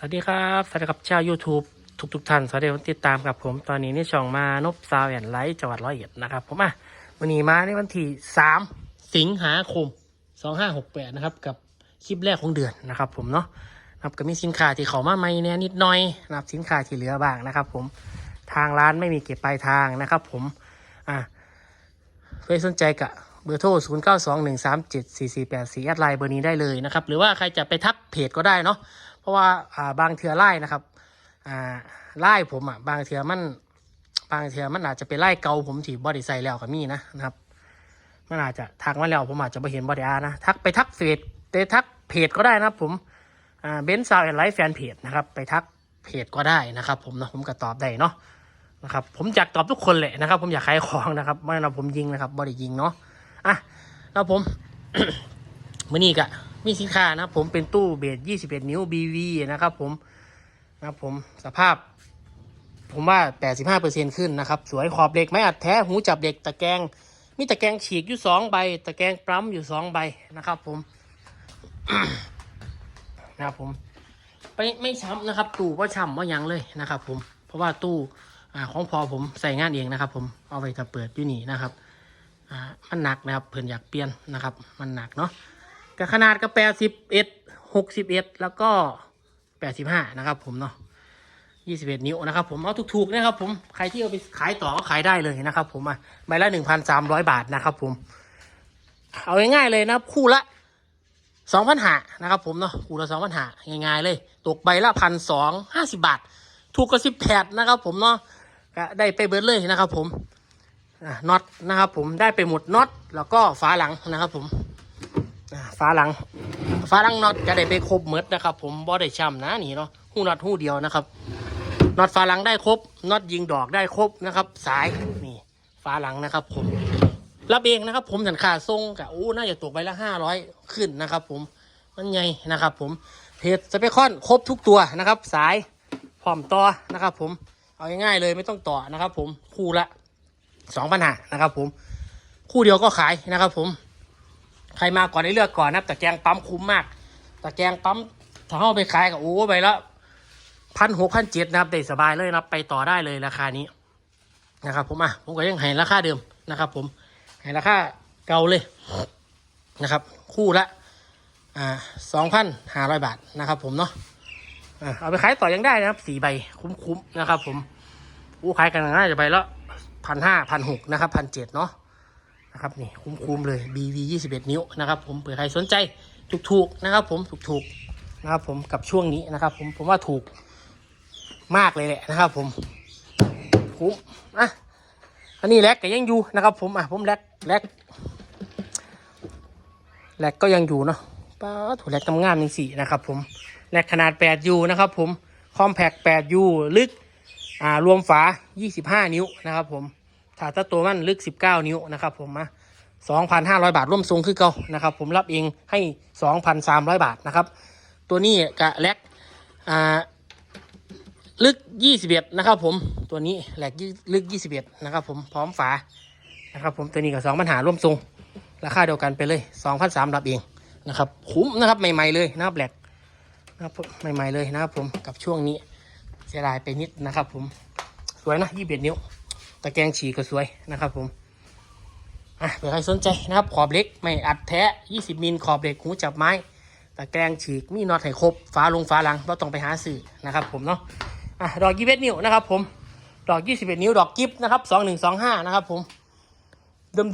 สวัสดีครับสวัสดีครับชาว YouTube ทุกทุกท่านสวัสดีคนติดตามกับผมตอนนี้ในช่องมานบซาวแอนไลท์จังหวัดร้อยเอ็ดนะครับผมอะวันนี้มาในวันที่สามสิงหาคมสองห้าหกแปดนะครับ กับคลิปแรกของเดือนนะครับผมเนาะนะครับก็มีสินค้าที่เขามาใหม่เนี่ยนิดหน่อยนะครับสินค้าที่เหลือบ้างนะครับ ผมทางร้านไม่มีเก็บปลายทางนะครับ ผมอะใครสนใจกับเบอร์โทร 0 9 2 1 3 7 4 4 8 4แอดไลน์เบอร์นี้ได้เลยนะครับ หรือว่าใครจะไปทักเพจก็ได้เนาะ ราะว่าอ่าบางเทือไล่นะครับอ่าไล่ผมอะบางเทือมันบางเทือมันอาจจะเป็นไล่เกาผมที่บอดี้ใส่แล้วก็มีนะนะครับมันอาจจะทักมาแล้วผมอาจจะไม่เห็นบอดี้อาร์นะทักไปทักเฟซไปทักเพจก็ได้นะครับผมอ่าเบนซ์ซาวแอนไลฟ์แฟนเพจนะครับไปทักเพจก็ได้นะครับ ผมนะผมก็ตอบได้เนาะนะครับผมอยากตอบทุกคนแหละนะครับ ผมอยากขายของนะครับไม่นะผมยิงนะครับบอดี้ยิงเนาะอะแล้วผมมื่อนี้กะ มีสินค้านะครับผมเป็นตู้เบส21 นิ้ว BV นะครับผมนะครับผมสภาพ ผมว่า 85%ขึ้นนะครับสวยขอบเหล็กไม่อัดแท้หูจับเหล็กตะแกรงมีตะแกรงฉีกอยู่สองใบ ตะแกรงปั๊มอยู่สองใบนะครับผมนะครับผมไปไม่ช้ำนะครับ ตู้ว่าช้ำว่ายังเลยนะครับ ผมเพราะว่าตู้อ่าของพอผมใส่งานเองนะครับ ผมเอาไว้ถ้าเปิดอยู่นี่นะครับอ่ามันหนักนะครับเพิ่นอยากเปลี่ยนนะครับ มันหนักเนาะ กับขนาดก็แปดสิบเอ็ดหกสิบเอ็ดแล้วก็แปดสิบห้านะครับผมเนาะยี่สิบเอ็ดนิ้วนะครับผมเอาถูกๆนะครับผมใครที่เอาไปขายต่อก็ขายได้เลยนะครับผมอะใบละหนึ่งพันสามร้อยบาทนะครับผม เอาง่ายๆเลยนะครับคู่ละสองพันหานะครับผมเนาะคู่ละสองพันหาง่ายๆเลย ตกใบละพันสองห้าสิบาท ถูกกว่าสิบแปดนะครับผมเนาะได้ไปเบิร์ดเลยนะครับผมน็อตนะครับผมได้ไปหมดน็อตแล้วก็ฝาหลังนะครับผม ฟ้าหลัง ฟ้าหลังน็อตก็ได้ไปครบหมดนะครับ ผมบ่ได้ช้ำนะนี่เนาะหูน็อตหูเดียวนะครับน็อตฟ้าหลังได้ครบน็อตยิงดอกได้ครบนะครับ สายนี่ฟ้าหลังนะครับ ผมรับเองนะครับ ผมสันค่าทรงกะโอ้น่าจะตกไปละห้าร้อยขึ้นนะครับ ผมมันใหญ่นะครับ ผมเพจสเปคอนครบทุกตัวนะครับ สายพร้อมต่อนะครับ ผมเอาง่ายๆเลยไม่ต้องต่อนะครับ ผมคู่ละสองปัญหานะครับ ผมคู่เดียวก็ขายนะครับ ผม ใครมาก่อนได้เลือกก่อนนะแต่แกงปั๊มคุ้มมาก แต่แกงปั๊มถ้าเอาไปขายกับโอ้ไปละพันหกพันเจ็ดนะครับได้สบายเลยนะไปต่อได้เลยราคานี้นะครับ ผมอะผมก็ยังให้ราคาเดิมนะครับ ผมให้ราคาเก่าเลยนะครับ คู่ละอ่าสองพันห้าร้อยบาทนะครับ ผมเนาะเอาไปขายต่อยังได้นะครับสี่ใบคุ้มๆนะครับ ผมอู้ขายกันง่ายจะใบละพันห้าพันหกนะครับพันเจ็ดเนาะ นะครับนี่คุ้มๆเลย BV 21 นิ้วนะครับผมเผื่อใครสนใจถูกๆนะครับ ผมถูกๆนะครับ ผมกับช่วงนี้นะครับ ผมผมว่าถูกมากเลยแหละนะครับ ผมคุ้มอะอันนี้แลกก็ยังอยู่นะครับ ผมอะผมแลกแลกแลกก็ยังอยู่เนาะป้าถูกแลกกำงามจริงสี่นะครับ ผมแลกขนาด 8U นะครับ ผมคอมแพค 8U ลึกอ่ารวมฝา 25 นิ้วนะครับ ผม ถ้าถ้าตัวมันลึก 19 นิ้วนะครับผมมา2,500 บาทร่วมทรงคือเก่านะครับ ผมรับเองให้ 2,300 บาทนะครับ ตัวนี้กะแลกอ่าลึก 21 นะครับ ผมตัวนี้แหลกลึก 21 นะครับ ผมพร้อมฝานะครับ ผมตัวนี้กับ2ปัญหาร่วมทรงราคาเดียวกันไปเลย2,300รับเองนะครับคุ้มนะครับใหม่ ๆ เลยนะครับแหลกนะครับใหม่ ๆ เลยนะครับ ผมกับช่วงนี้เสียดายไปนิดนะครับ ผมสวยนะ21นิ้ว ตะแกรงฉีก็สวยนะครับผมอะเผื่อใครสนใจนะครับขอบเล็กไม่อัดแท้20มิลขอบเล็กหูจับไม้ตะแกรงฉีกมีน็อตให้ครบฟ้าลงฟ้าหลังเราต้องไปหาสื่อนะครับผมเนาะอะดอกยี่สิบนิ้วนะครับผมดอก21นิ้วดอกกิฟนะครับ2125นะครับผม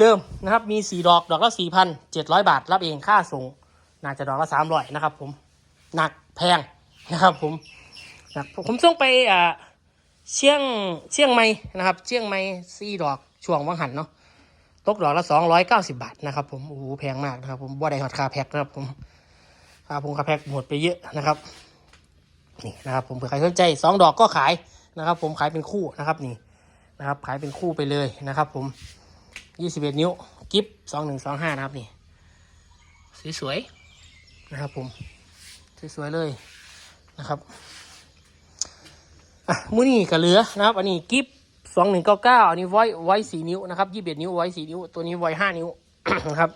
เดิมๆนะครับมี4ดอกดอกละ4,700บาท รับเองค่าส่งน่าจะดอกละ300นะครับผมหนักแพงนะครับผมหนักผมส่งไปอ่า เชียงเชียงใหม่นะครับ เชียงใหม่ซี่ดอกช่วงวังหันเนาะตกดอกละสองร้อยเก้าสิบาทนะครับผมโอ้โหแพงมากนะครับผมบ่ได้หอดคาแพ็คนะครับผมคาพงคาแพ็คหมดไปเยอะนะครับ นี่นะครับผมเผื่อใครสนใจสองดอกก็ขายนะครับ ผมขายเป็นคู่นะครับนี่นะครับ ขายเป็นคู่ไปเลยนะครับ ผมยี่สิบเอ็ดนิ้วกิฟสองหนึ่งสองห้านะครับนี่สวยๆนะครับผมสวยๆเลยนะครับ อะมือนี่ก็เหลือนะครับ อันนี้กิฟสองหนึ่งเก้าเก้าอันนี้ไว้ไว้สี่นิ้วนะครับยี่สิบเอ็ดนิ้วไว้สี่นิ้ว ตัวนี้ไว้ห้านิ้วนะครับ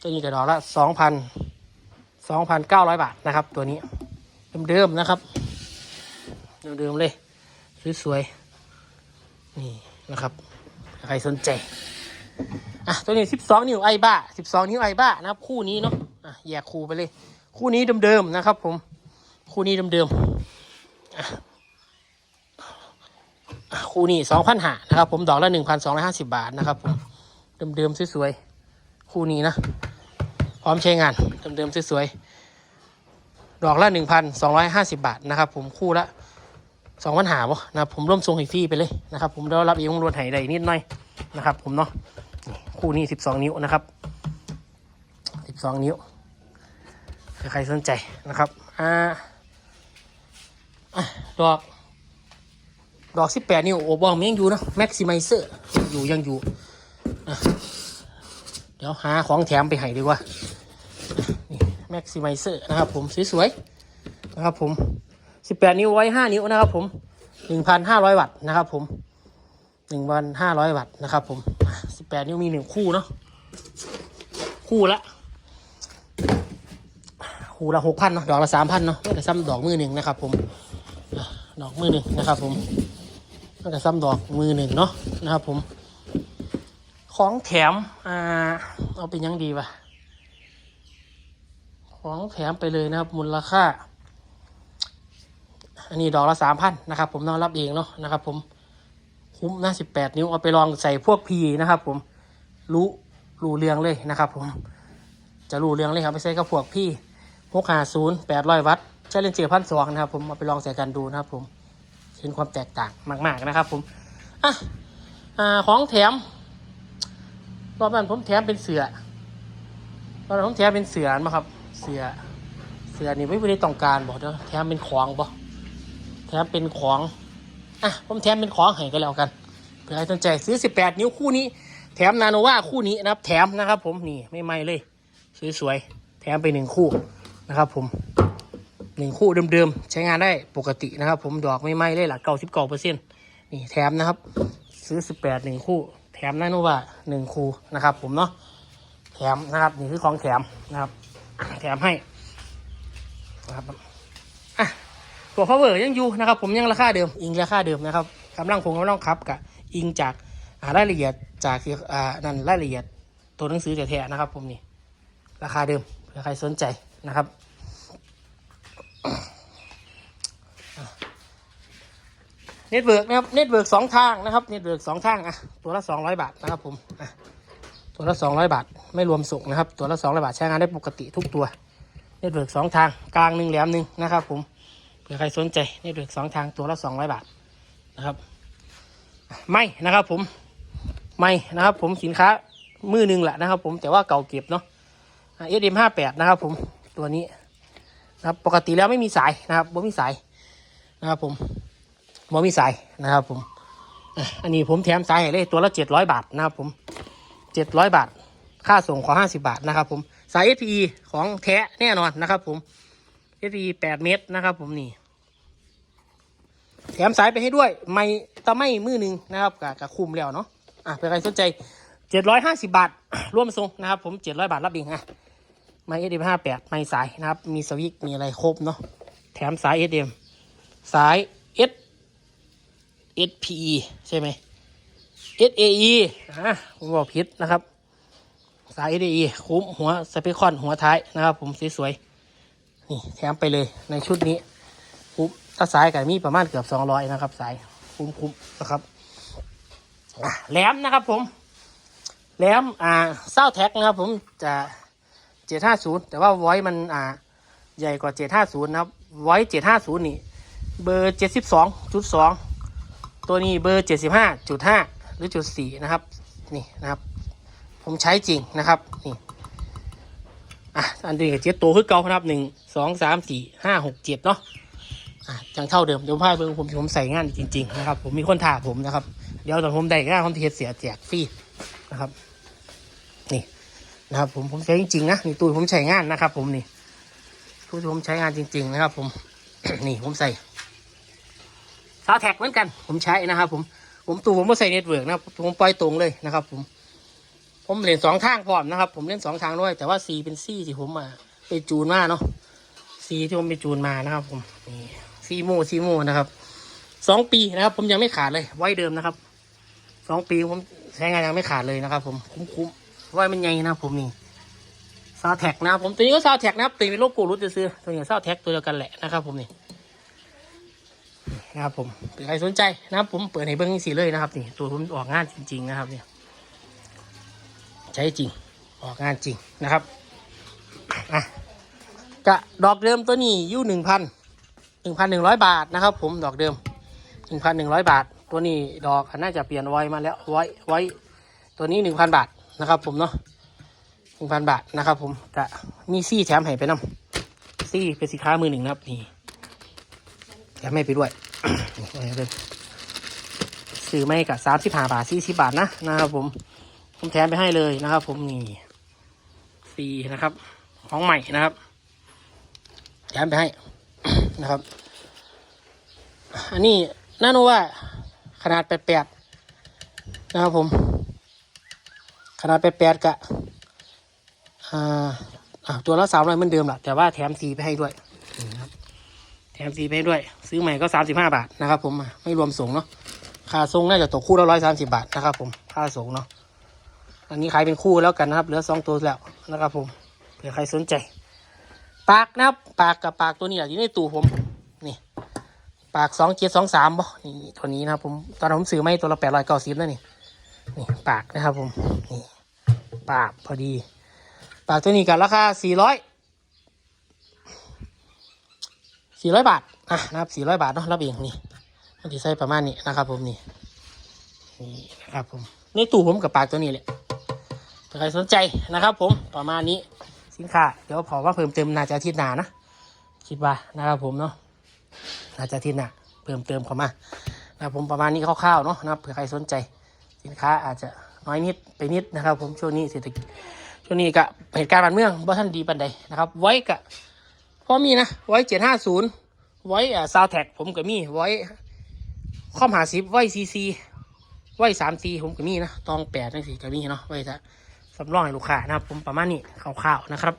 ตัวนี้กระดอกละสองพันสองพันเก้าร้อยบาทนะครับ ตัวนี้เดิมๆนะครับเดิมๆเลยสวยๆนี่นะครับ ใครสนใจอะตัวนี้สิบสองนิ้วไอบ้าสิบสองนิ้วไอบ้านะครับ คู่นี้เนาะอะแยกคู่ไปเลย คู่นี้เดิมๆนะครับ ผม คู่นี้เดิมๆอะอะ คู่นี้สองพันหานะครับผมดอกละหนึ่งพันสองร้อยห้าสิบาทนะครับผมเดิมๆสวยๆคู่นี้นะ พร้อมใช้งานเดิมๆสวยๆดอกละหนึ่งพันสองร้อยห้าสิบาทนะครับผมคู่ละสองพันหาบ่นะผมร่วมทรงให้ฟรีไปเลยนะครับผมได้รับเองรวมไห้ได้นิดหน่อยนะครับผมเนาะคู่นี้สิบสองนิ้วนะครับสิบสองนิ้วใครสนใจนะครับอ่าดอก ดอกสิบแปดนิ้วโอบองมันยังอยู่เนาะแม็กซิไมเซอร์อยู่ยังอยู่เดี๋ยวหาของแถมไปให้ดีกว่านี่แม็กซิไมเซอร์นะครับผมสวยๆนะครับผมสิบแปดนิ้วไว้ห้านิ้วนะครับผมหนึ่งพันห้าร้อยวัตต์นะครับผมหนึ่งพันห้าร้อยวัตต์นะครับผมสิบแปดนิ้วมีหนึ่งคู่เนาะคู่ละคู่ละหกพันเนาะดอกละสามพันเนาะแต่ซ้ำดอกมือหนึ่งนะครับผมดอกมือหนึ่งนะครับผม ม่แต่ซ้ำดอกมือหนึ่งเนาะนะครับผม ของแถมอ่าเอาเป็นยังดีวะของแถมไปเลยนะครับ มูลค่า อันนี้ดอกละสามพันนะครับ ผมนอนรับเองเนาะนะครับ ผมคุ้มนะสิบแปดนิ้วเอาไปลองใส่พวกพีนะครับ ผมรู้รู้เรื่องเลยนะครับ ผมจะรู้เรื่องเลยครับไปใส่กับพวกพี่หกห้าศูนย์แปดร้อยวัตต์ใช้เลนส์เจียพันสองนะครับ ผมเอาไปลองใส่กันดูนะครับผม เห็นความแตกต่างมากๆนะครับ ผมอะอาของแถมรอบนั้นผมแถมเป็นเสือรอบนั้นผมแถมเป็นเสือมาครับ เสือเสือนี่ไม่ได้ต้องการบอกเดี๋ยวแถมเป็นของบ่แถมเป็นของอะผมแถมเป็นของให้ก็แล้วกันเผื่อใครสนใจซื้อ 18 นิ้วคู่นี้ แถมนาโนวาคู่นี้นะครับ แถมนะครับ ผมนี่ไม่ไม่เลยสวยๆแถมไปหนึ่งคู่นะครับ ผม หนึ่งคู่เดิมๆ ใช้งานได้ปกตินะครับ ผมดอกไม่ไหม้เลยหลักเก้าสิบเก้าเปอร์เซ็นต์นี่แถมนะครับ ซื้อ18หนึ่งคู่ แถมนาโนวาหนึ่งคู่นะครับ ผมเนาะแถมนะครับนี่คือของแถมนะครับ แถมให้นะครับอะตัว power ยังอยู่นะครับ ผมยังราคาเดิม อิงราคาเดิมนะครับกำลังคงกำลังครับกับอิงจากรายละเอียดจากอ่านั่นรายละเอียดตัวหนังสือแท้ๆนะครับ ผมนี่ราคาเดิมเผื่อใครสนใจนะครับ เน็ตเวิร์กนะครับ เน็ตเวิร์กสองทางนะครับ เน็ตเวิร์กสองทางอะ ตัวละสองร้อยบาทนะครับผมอะตัวละสองร้อยบาท ไม่รวมส่งนะครับ ตัวละสองร้อยบาทใช้งานได้ปกติทุกตัว เน็ตเวิร์กสองทาง กลางหนึ่งแหลมหนึ่งนะครับ ผม เผื่อใครสนใจ เน็ตเวิร์กสองทางตัวละสองร้อยบาทนะครับ ไม่นะครับ ผม ไม่นะครับ ผมสินค้ามือหนึ่งแหละนะครับ ผม แต่ว่าเก่าเก็บเนาะเอสเอ็มห้าแปดนะครับ ผม ตัวนี้ นะครับปกติแล้วไม่มีสายนะครับบ่มีสายนะครับผมบ่มีสายนะครับผมอันนี้ผมแถมสายให้เลยตัวละเจ็ดร้อยบาทนะครับผมเจ็ดร้อยบาท ค่าส่งขอห้าสิบาทนะครับผมสาย SPE ของแท้แน่นอนนะครับผม SPE แปดเมตรนะครับผมนี่แถมสายไปให้ด้วย ไม่ตะไม่มือหนึ่งนะครับกับกับคุมแล้วเนาะอะเป็นใครสนใจเจ็ดร้อยห้าสิบาทร่วมส่งนะครับผมเจ็ดร้อยบาทรับเองอะ ไม่เอสเอ็มห้าแปดไม่สายนะครับ มีสวิตมีอะไรครบเนาะแถมสายเอสเอ็มสายเอสเอสพีใช่ไหมเอสเออะผมบอกผิดนะครับ สายเอสเอคุ้มหัวสเปคอนหัวท้ายนะครับ ผมสวยๆนี่แถมไปเลยในชุดนี้คุ้มถ้าสายกับมีประมาณเกือบสองร้อยนะครับ สายคุ้มคุ้มนะครับแหลมนะครับผมแหลมอ่าเศร้าแท็กนะครับผมจะ เจ็ดห้าศูนย์แต่ว่าไว้มันอ่าใหญ่กว่าเจ็ดห้าศูนย์นะครับไว้เจ็ดห้าศูนย์นี่เบอร์เจ็ดสิบสองจุดสองตัวนี้เบอร์เจ็ดสิบห้าจุดห้าหรือจุดสี่นะครับนี่นะครับ ผมใช้จริงนะครับนี่อะอันนี้กับเจ็ดตัวคือเก่าครับหนึ่งสองสามสี่ห้าหกเจ็ดเนาะอะจังเท่าเดิมเดี๋ยวพาเบิ่งผมผมใส่งานจริง ๆ นะครับ ผมมีคนถ่าผมนะครับ เดี๋ยวตอนผมได้งานผมเฮ็ดเสียแจกฟรีนะครับ นะครับ ผมผมใช้จริงๆนะนี่ตู้ผมใช้งานนะครับ ผมนี่ตู้ผมใช้งานจริง ๆ นะครับ ผมนี่ผมใส่ซาวแท็กเหมือนกัน ผมใช้นะครับ ผมผมตู้ผมไม่ใส่เน็ตเวิร์กนะผมปล่อยตรงเลยนะครับ ผม ผมเล่นสองทางพร้อมนะครับ ผมเล่นสองทางด้วย แต่ว่าซีเป็นซี่ที่ผมมาไปจูนมาเนาะซีที่ผมไปจูนมานะครับ ผมนี่ซีโมซีโมนะครับสองปีนะครับ ผมยังไม่ขาดเลย ไว้เดิมนะครับสองปีผมใช้งานยังไม่ขาดเลยนะครับ ผมคุ้มๆ ไว้มันใหญ่นะผมนี่ซาวแท็กนะผมตัวนี้ก็ซาวแท็กนะครับตัวนี้เป็นโลโก้รุ่นซื้อตัวนี้ซาวแท็กตัวเดียวกันแหละนะครับผมนี่นะครับผมเผื่อใครสนใจนะครับผมเปิดให้เบิ้งสีเลยนะครับนี่ตัวผมออกงานจริง ๆ นะครับเนี่ยใช้จริงออกงานจริงนะครับอะกะดอกเดิมตัวนี้ยู่หนึ่งพันหนึ่งพันหนึ่งร้อยบาทนะครับ ผมดอกเดิมหนึ่งพันหนึ่งร้อยบาท ตัวนี้ดอกน่าจะเปลี่ยนไว้มาแล้วไว้ไว้ตัวนี้หนึ่งพันบาท นะครับ ผมเนาะหนึ่งพันบาทนะครับผมกะมีซี่แถมให้ไปน้ำซี่เป็นสินค้ามือหนึ่งนะครับนี่แถมให้ไปด้วยเลยซื้อไม่กับสามสิบห้าบาทสี่สิบบาทนะนะครับผมผมแถมไปให้เลยนะครับ ผมนี่ฟรีนะครับ ของใหม่นะครับแถมไปให้นะครับ อันนี้น่าโนว่าขนาดแปดแปดนะครับผม ขนาดแปดแปดกะอ่าตัวละสามร้อยเหมือนเดิมแหละแต่ว่าแถมสีไปให้ด้วยนะครับแถมสีไปให้ด้วย ซื้อใหม่ก็สามสิบห้าบาทนะครับ ผมไม่รวมส่งเนาะค่าส่งน่าจะตกคู่ละร้อยสามสิบาทนะครับ ผมค่าส่งเนาะอันนี้ขายเป็นคู่แล้วกันนะครับ เหลือสองตัวแล้วนะครับ ผมเผื่อใครสนใจ ปากนะครับ ปากกับปากตัวนี้แหละอยู่ในตู้ผมนี่ปากสองเจ็ดสองสามบ่นี่ตัวนี้นะครับผมตอนผมซื้อไม่ตัวละแปดร้อยเก้าสิบแล้วนี่ นี่ปากนะครับผมนี่ปากพอดี ปากตัวนี้กันราคาสี่ร้อยสี่ร้อยบาทอะนะครับสี่ร้อยบาทเนาะรับเองนี่มันจะใส่ประมาณนี้นะครับผมนี่นี่นะครับผมในตู้ผมกับปากตัวนี้แหละถ้าใครสนใจนะครับ ผมประมาณนี้สินค้าเดี๋ยวพอว่าเพิ่มเติมน่าจะอาทิตย์หน้านะคิดว่านะครับผมเนาะน่าจะอาทิตย์หน้าเพิ่มเติมเข้ามานะครับผมประมาณนี้คร่าวๆเนาะนะครับเผื่อใครสนใจ สินค้าอาจจะน้อยนิดไปนิดนะครับ ผมช่วงนี้เศรษฐกิจช่วงนี้กะเหตุการณ์บ้านเมืองบ่ท่านดีปันใดนะครับ ไว้กะพอมีนะไว้เจ็ดห้าศูนย์ไว้อ่าซาวแท็กผมก็มีไว้ข้อมหาสิบไว้ซีซีไว้สามซีผมก็มีนะตองแปดนั่นสิก็มีเนาะไว้ถ้าสำรองให้ลูกค้านะครับ ผมประมาณนี้คร่าวๆนะครับ